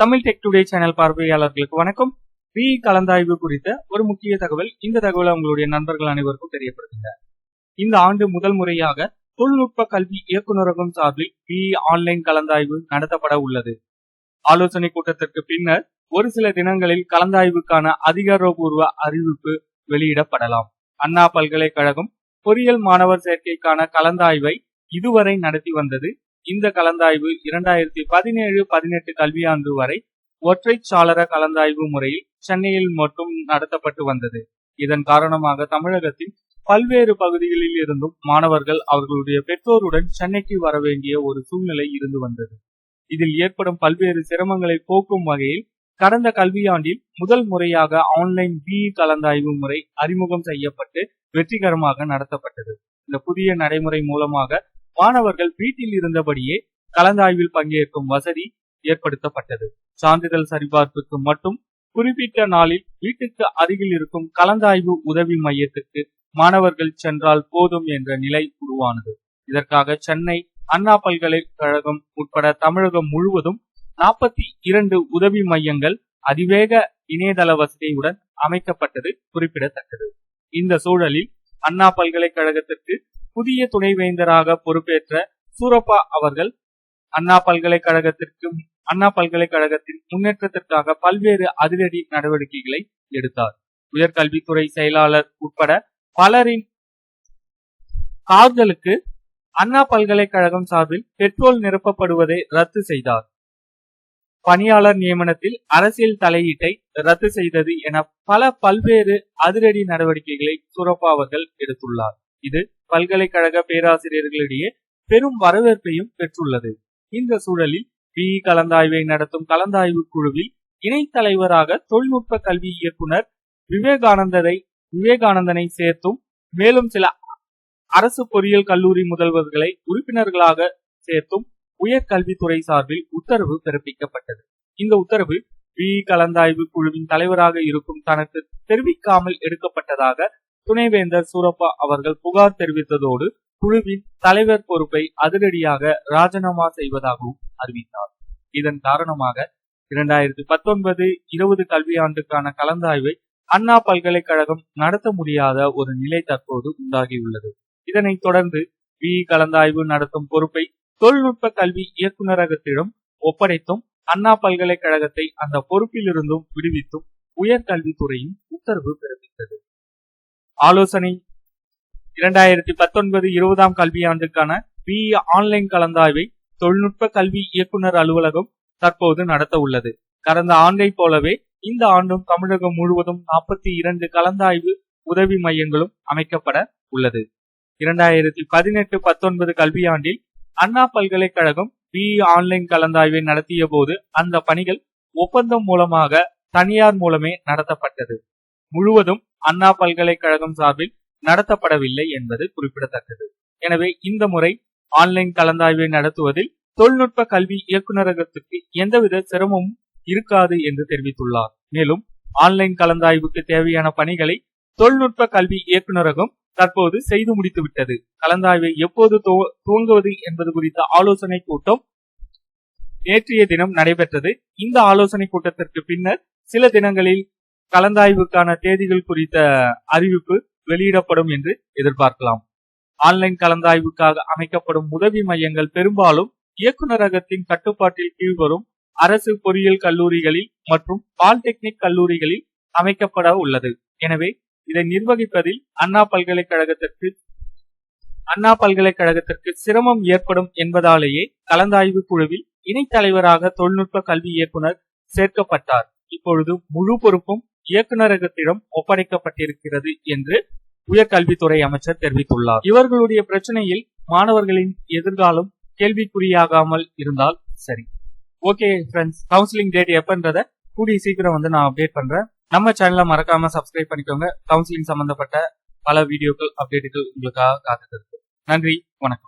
Tamil tech today channel பார்வையாளர்களுக்கு வணக்கம். We கலந்தாய்வு குறித்த ஒரு முக்கிய தகவல். இந்த தகவலை உங்களுடைய நண்பர்கள் அனைவருக்கும் தெரியப்படுத்துங்க. இந்த ஆண்டு முதல் முறையாக தொழில்நுட்ப கல்வி இயக்குநரகம் சார்பில் வி ஆன்லைன் கலந்தாய்வு நடத்தப்பட உள்ளது. ஆலோசனை கூட்டத்திற்கு பின்னர் ஒரு சில தினங்களில் கலந்தாய்வுக்கான அதிகாரப்பூர்வ அறிவிப்பு வெளியிடப்படலாம். அண்ணா பல்கலைக்கழகம் பொறியியல் மாணவர் சேர்க்கைக்கான கலந்தாய்வை இதுவரை நடத்தி வந்தது இந்த கலந்தாய்வு இரண்டாயிரத்தி பதினேழு பதினெட்டு கல்வியாண்டு வரை ஒற்றை சாளர கலந்தாய்வு முறையில் சென்னையில் மட்டும் நடத்தப்பட்டு வந்தது. இதன் காரணமாக தமிழகத்தின் பல்வேறு பகுதிகளில் இருந்தும் மாணவர்கள் அவர்களுடைய பெற்றோருடன் சென்னைக்கு வர வேண்டிய ஒரு சூழ்நிலை இருந்து வந்தது. இதில் ஏற்படும் பல்வேறு சிரமங்களை போக்கும் வகையில் கடந்த கல்வியாண்டில் முதல் முறையாக ஆன்லைன் பி கலந்தாய்வு முறை அறிமுகம் செய்யப்பட்டு வெற்றிகரமாக நடத்தப்பட்டது. இந்த புதிய நடைமுறை மூலமாக மாணவர்கள் வீட்டில் இருந்தபடியே கலந்தாய்வில் பங்கேற்கும் வசதி ஏற்படுத்தப்பட்டது. சான்றிதழ் சரிபார்ப்புக்கு மட்டும் குறிப்பிட்ட நாளில் வீட்டுக்கு அருகில் இருக்கும் கலந்தாய்வு உதவி மையத்துக்கு மாணவர்கள் சென்றால் போதும் என்ற நிலை உருவானது. இதற்காக சென்னை அண்ணா பல்கலைக்கழகம் உட்பட தமிழகம் முழுவதும் நாற்பத்தி இரண்டு உதவி மையங்கள் அதிவேக இணையதள வசதியுடன் அமைக்கப்பட்டது குறிப்பிடத்தக்கது. இந்த சூழலில் அண்ணா பல்கலைக்கழகத்திற்கு புதிய துணைவேந்தராக பொறுப்பேற்ற சூரப்பா அவர்கள் அண்ணா பல்கலைக்கழகத்திற்கும் அண்ணா பல்கலைக்கழகத்தின் முன்னேற்றத்திற்காக பல்வேறு அதிரடி நடவடிக்கைகளை எடுத்தார். உயர்கல்வித்துறை செயலாளர் உட்பட பலரின் கார்களுக்கு அண்ணா பல்கலைக்கழகம் சார்பில் பெட்ரோல் நிரப்பப்படுவதை ரத்து செய்தார். பணியாளர் நியமனத்தில் அரசியல் தலையீட்டை ரத்து செய்தது என பல பல்வேறு அதிரடி நடவடிக்கைகளை சுரப்பா அவர்கள் எடுத்துள்ளார். இது பல்கலைக்கழக பேராசிரியர்களிடையே பெரும் வரவேற்பையும் பெற்றுள்ளது. இந்த சூழலில் பிஇ கலந்தாய்வை நடத்தும் கலந்தாய்வு குழுவில் இணைத் தலைவராக தொழில்நுட்ப கல்வி இயக்குனர் விவேகானந்தரை விவேகானந்தனை சேர்த்தும் மேலும் சில அரசு பொறியியல் கல்லூரி முதல்வர்களை உறுப்பினர்களாக சேர்த்தும் உயர்கல்வித்துறை சார்பில் உத்தரவு பிறப்பிக்கப்பட்டது. இந்த உத்தரவு பி. கலந்தாய்வு குழுவின் தலைவராக இருக்கும் தனக்கு தெரிவிக்காமல் எடுக்கப்பட்டதாக துணைவேந்தர் சூரப்பா அவர்கள் புகார் தெரிவித்ததோடு குழுவின் தலைவர் பொறுப்பை அதிரடியாக ராஜினாமா செய்வதாகவும் அறிவித்தார். இதன் காரணமாக இரண்டாயிரத்தி பத்தொன்பது இருபது கல்வியாண்டுக்கான கலந்தாய்வை அண்ணா பல்கலைக்கழகம் நடத்த முடியாத ஒரு நிலை தற்போது உண்டாகியுள்ளது. இதனைத் தொடர்ந்து பி. கலந்தாய்வு நடத்தும் பொறுப்பை தொழில்நுட்ப கல்வி இயக்குநரகத்திடம் ஒப்படைத்தும் அண்ணா பல்கலைக்கழகத்தை அந்த பொறுப்பிலிருந்தும் விடுவித்தும் உயர்கல்வித்துறையும் உத்தரவு பிறப்பித்தது. ஆலோசனை. இரண்டாயிரத்தி பத்தொன்பது இருபதாம் கல்வியாண்டுக்கான பிஇ ஆன்லைன் கலந்தாய்வை தொழில்நுட்ப கல்வி இயக்குனர் அலுவலகம் தற்போது நடத்த உள்ளது. கடந்த ஆண்டை போலவே இந்த ஆண்டும் தமிழகம் முழுவதும் நாற்பத்தி இரண்டு கலந்தாய்வு உதவி மையங்களும் அமைக்கப்பட உள்ளது. இரண்டாயிரத்தி பதினெட்டு பத்தொன்பது கல்வியாண்டில் அண்ணா பல்கலைக்கழகம் பி ஆன்லைன் கலந்தாய்வை நடத்திய போது அந்த பணிகள் ஒப்பந்தம் மூலமாக தனியார் மூலமே நடத்தப்பட்டது. முழுவதும் அண்ணா பல்கலைக்கழகம் சார்பில் நடத்தப்படவில்லை என்பது குறிப்பிடத்தக்கது. எனவே இந்த முறை ஆன்லைன் கலந்தாய்வை நடத்துவதில் தொழில்நுட்ப கல்வி இயக்குநரகத்துக்கு எந்தவித சிரமமும் இருக்காது என்று தெரிவித்துள்ளார். மேலும் ஆன்லைன் கலந்தாய்வுக்கு தேவையான பணிகளை தொழில்நுட்ப கல்வி இயக்குநரகம் தற்போது செய்து முடித்துவிட்டது கலந்தாய்வை எப்போது துவங்குவது என்பது குறித்த ஆலோசனை கூட்டம் நேற்றைய தினம் நடைபெற்றது. இந்த ஆலோசனை கூட்டத்திற்கு பின்னர் சில தினங்களில் கலந்தாய்வுக்கான தேதிகள் குறித்த அறிவிப்பு வெளியிடப்படும் என்று எதிர்பார்க்கலாம். ஆன்லைன் கலந்தாய்வுக்காக அமைக்கப்படும் உதவி மையங்கள் பெரும்பாலும் இயக்குநரகத்தின் கட்டுப்பாட்டில் கீழ் வரும் அரசு பொறியியல் கல்லூரிகளில் மற்றும் பாலிடெக்னிக் கல்லூரிகளில் அமைக்கப்பட உள்ளது. எனவே இதை நிர்வகிப்பதில் அண்ணா பல்கலைக்கழகத்திற்கு அண்ணா பல்கலைக்கழகத்திற்கு சிரமம் ஏற்படும் என்பதாலேயே கலந்தாய்வு குழுவில் இணைத் தலைவராக தொழில்நுட்ப கல்வி இயக்குனர் சேர்க்கப்பட்டார். இப்பொழுது முழு பொறுப்பும் இயக்குநரகத்திடம் ஒப்படைக்கப்பட்டிருக்கிறது என்று உயர்கல்வித்துறை அமைச்சர் தெரிவித்துள்ளார். இவர்களுடைய பிரச்சனையில் மாணவர்களின் எதிர்காலம் கேள்விக்குறியாகாமல் இருந்தால் சரி. ஓகே ஃப்ரெண்ட்ஸ் கவுன்சிலிங் டேட் எப்பன்றத கூடிய சீக்கிரம் வந்து நான் அப்டேட் பண்றேன். நம்ம சேனலை மறக்காம சப்ஸ்கிரைப் பண்ணிக்கோங்க. கவுன்சிலிங் சம்பந்தப்பட்ட பல வீடியோக்கள் அப்டேட்டுகள் உங்களுக்காக காத்துட்டு இருக்கு. நன்றி வணக்கம்.